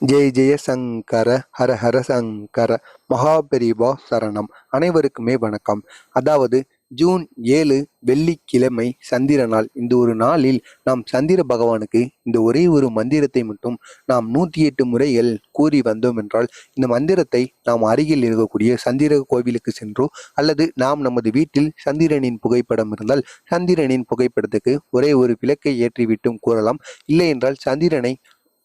ஜெய ஜெய சங்கர ஹர ஹர சங்கர மகாபெரிபா சரணம். அனைவருக்குமே வணக்கம். அதாவது ஜூன் ஏழு வெள்ளிக்கிழமை சந்திர நாள். இந்த ஒரு நாளில் நாம் சந்திர பகவானுக்கு இந்த ஒரே ஒரு மந்திரத்தை மட்டும் நாம் நூற்றி எட்டு முறைகள் கூறி வந்தோம் என்றால் இந்த மந்திரத்தை நாம் அருகில் இருக்கக்கூடிய சந்திர கோவிலுக்கு சென்றோ அல்லது நாம் நமது வீட்டில் சந்திரனின் புகைப்படம் இருந்தால் சந்திரனின் புகைப்படத்துக்கு ஒரே ஒரு விளக்கை ஏற்றிவிட்டும் கூறலாம். இல்லை என்றால் சந்திரனை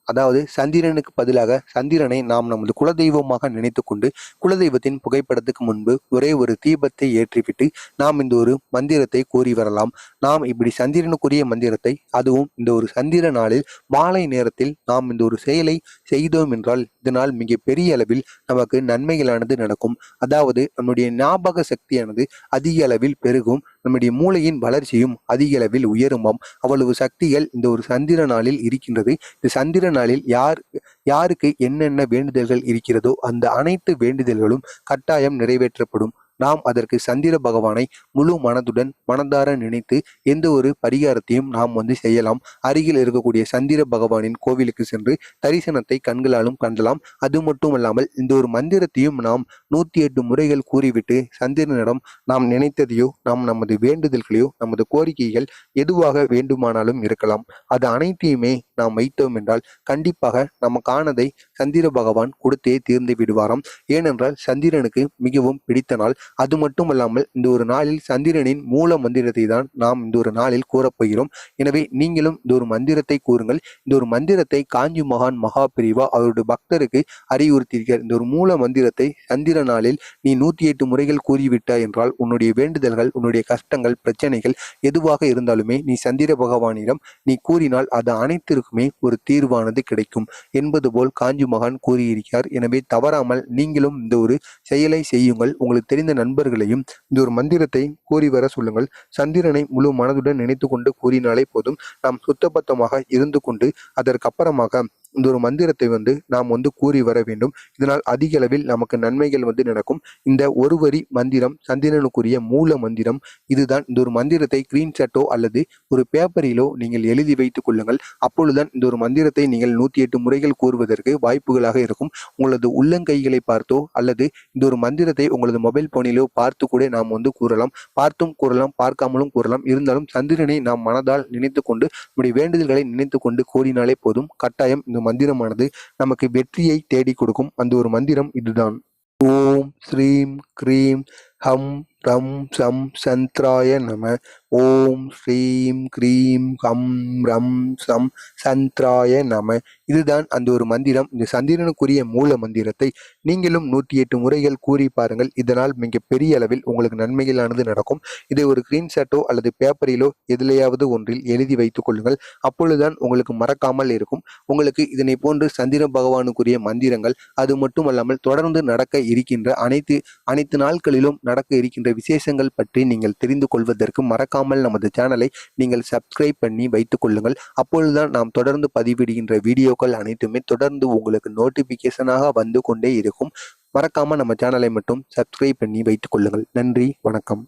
அதாவது சந்திரனுக்கு பதிலாக சந்திரனை நாம் நமது குலதெய்வமாக நினைத்து கொண்டு குலதெய்வத்தின் புகைப்படத்துக்கு முன்பு ஒரே ஒரு தீபத்தை ஏற்றிவிட்டு நாம் இந்த ஒரு மந்திரத்தை கூறி வரலாம். நாம் இப்படி சந்திரனுக்குரிய மந்திரத்தை அதுவும் இந்த ஒரு சந்திர நாளில் மாலை நேரத்தில் நாம் இந்த ஒரு செயலை செய்தோம் என்றால் இதனால் மிக பெரிய அளவில் நமக்கு நன்மைகளானது நடக்கும். அதாவது நம்முடைய ஞாபக சக்தியானது அதிக அளவில் பெருகும். நம்முடைய மூளையின் வளர்ச்சியும் அதிக அளவில் உயருமாம். அவ்வளவு சக்திகள் இந்த ஒரு சந்திர நாளில் இருக்கின்றது. இந்த சந்திர நாளில் யார் யாருக்கு என்னென்ன வேண்டுதல்கள் இருக்கிறதோ அந்த அனைத்து வேண்டுதல்களும் கட்டாயம் நிறைவேற்றப்படும். நாம் அதற்கு சந்திர பகவானை முழு மனதுடன் மனதார நினைத்து எந்த ஒரு பரிகாரத்தையும் நாம் வந்து செய்யலாம். அருகில் இருக்கக்கூடிய சந்திர பகவானின் கோவிலுக்கு சென்று தரிசனத்தை கண்களாலும் கண்டலாம். அது மட்டுமல்லாமல் இந்த ஒரு மந்திரத்தையும் நாம் நூத்தி எட்டு முறைகள் கூறிவிட்டு சந்திரனிடம் நாம் நினைத்ததையோ நாம் நமது வேண்டுதல்களையோ நமது கோரிக்கைகள் எதுவாக வேண்டுமானாலும் இருக்கலாம். அது அனைத்தையுமே நாம் வைத்தோம் என்றால் கண்டிப்பாக நமக்கானதை சந்திர பகவான் கொடுத்தே தீர்ந்து விடுவாராம். ஏனென்றால் சந்திரனுக்கு மிகவும் பிடித்த நாள் அது மட்டும் அல்லாமல் இந்த ஒரு நாளில் சந்திரனின் மூல மந்திரத்தை தான் நாம் இந்த ஒரு நாளில் கூறப்போகிறோம் எனவே நீங்களும் இந்த ஒரு மந்திரத்தை கூறுங்கள். இந்த ஒரு மந்திரத்தை காஞ்சி மகான் மகா பிரிவா அவருடைய பக்தருக்கு அறிவுறுத்தியிருக்கிறார். இந்த ஒரு மூல மந்திரத்தை சந்திர நாளில் நீ நூத்தி எட்டு முறைகள் கூறிவிட்டாய் என்றால் உன்னுடைய வேண்டுதல்கள் உன்னுடைய கஷ்டங்கள் பிரச்சனைகள் எதுவாக இருந்தாலுமே நீ சந்திர பகவானிடம் நீ கூறினால் அது அனைத்திற்குமே ஒரு தீர்வானது கிடைக்கும் என்பது போல் காஞ்சி மகான் கூறியிருக்கிறார். எனவே தவறாமல் நீங்களும் இந்த ஒரு செயலை செய்யுங்கள். உங்களுக்கு தெரிந்த நண்பர்களையும் இந்த ஒரு மந்திரத்தை கூறி வர சொல்லுங்கள். சந்திரனை முழு மனதுடன் நினைத்து கொண்டு கூறினாலே போதும். நாம் சுத்தபத்தமாக இருந்து கொண்டு அதற்கப்புறமாக இந்த ஒரு மந்திரத்தை வந்து நாம் வந்து கூறி வர வேண்டும். இதனால் அதிக அளவில் நமக்கு நன்மைகள் வந்து நடக்கும். இந்த ஒரு வரி மந்திரம் சந்திரனுக்குரிய மூல மந்திரம் இதுதான் இந்த ஒரு மந்திரத்தை ஸ்கிரீன்ஷாட்டோ அல்லது ஒரு பேப்பரிலோ நீங்கள் எழுதி வைத்துக் கொள்ளுங்கள். அப்பொழுதுதான் இந்த ஒரு மந்திரத்தை நீங்கள் நூற்றி எட்டு முறைகள் கூறுவதற்கு வாய்ப்புகளாக இருக்கும். உங்களது உள்ளங்கைகளை பார்த்தோ அல்லது இந்த ஒரு மந்திரத்தை உங்களது மொபைல் போனிலோ பார்த்து கூட நாம் வந்து கூறலாம். பார்த்தும் கூறலாம் பார்க்காமலும் கூறலாம். இருந்தாலும் சந்திரனை நாம் மனதால் நினைத்து கொண்டு நம்முடைய வேண்டுதல்களை நினைத்து கொண்டு கூறினாலே போதும். கட்டாயம் இந்த மந்திரமானது நமக்கு வெற்றியை தேடி கொடுக்கும். அந்த ஒரு மந்திரம் இதுதான். ஓம் ஸ்ரீம் க்ரீம் ஹம் ரம் சம் சந்திராய நம ஓம் ஸ்ரீம் க்ரீம் ஹம் ரம் சம் சந்திராய நம. இதுதான் அந்த ஒரு மந்திரம். இந்த சந்திரனுக்குரிய மூல மந்திரத்தை நீங்களும் நூற்றி எட்டு முறைகள் கூறி பாருங்கள். இதனால் மிக பெரிய அளவில் உங்களுக்கு நன்மைகளானது நடக்கும். இதை ஒரு ஸ்கிரீன்ஷாட்டோ அல்லது பேப்பரிலோ எதிலையாவது ஒன்றில் எழுதி வைத்துக் கொள்ளுங்கள். அப்பொழுதுதான் உங்களுக்கு மறக்காமல் இருக்கும். உங்களுக்கு இதனை போன்று சந்திர பகவானுக்குரிய மந்திரங்கள் அது மட்டுமல்லாமல் தொடர்ந்து நடக்க இருக்கின்ற அனைத்து அனைத்து நாட்களிலும் நடக்க இருக்கின்ற விசேஷங்கள் பற்றி நீங்கள் தெரிந்து கொள்வதற்கு மறக்க மறக்காமல் நமது சேனலை நீங்கள் சப்ஸ்கிரைப் பண்ணி வைத்துக் கொள்ளுங்கள். அப்பொழுதுதான் நாம் தொடர்ந்து பதிவிடுகின்ற வீடியோக்கள் அனைத்துமே தொடர்ந்து உங்களுக்கு நோட்டிபிகேஷனாக வந்து கொண்டே இருக்கும். மறக்காம நம்ம சேனலை மட்டும் சப்ஸ்கிரைப் பண்ணி வைத்துக் கொள்ளுங்கள். நன்றி வணக்கம்.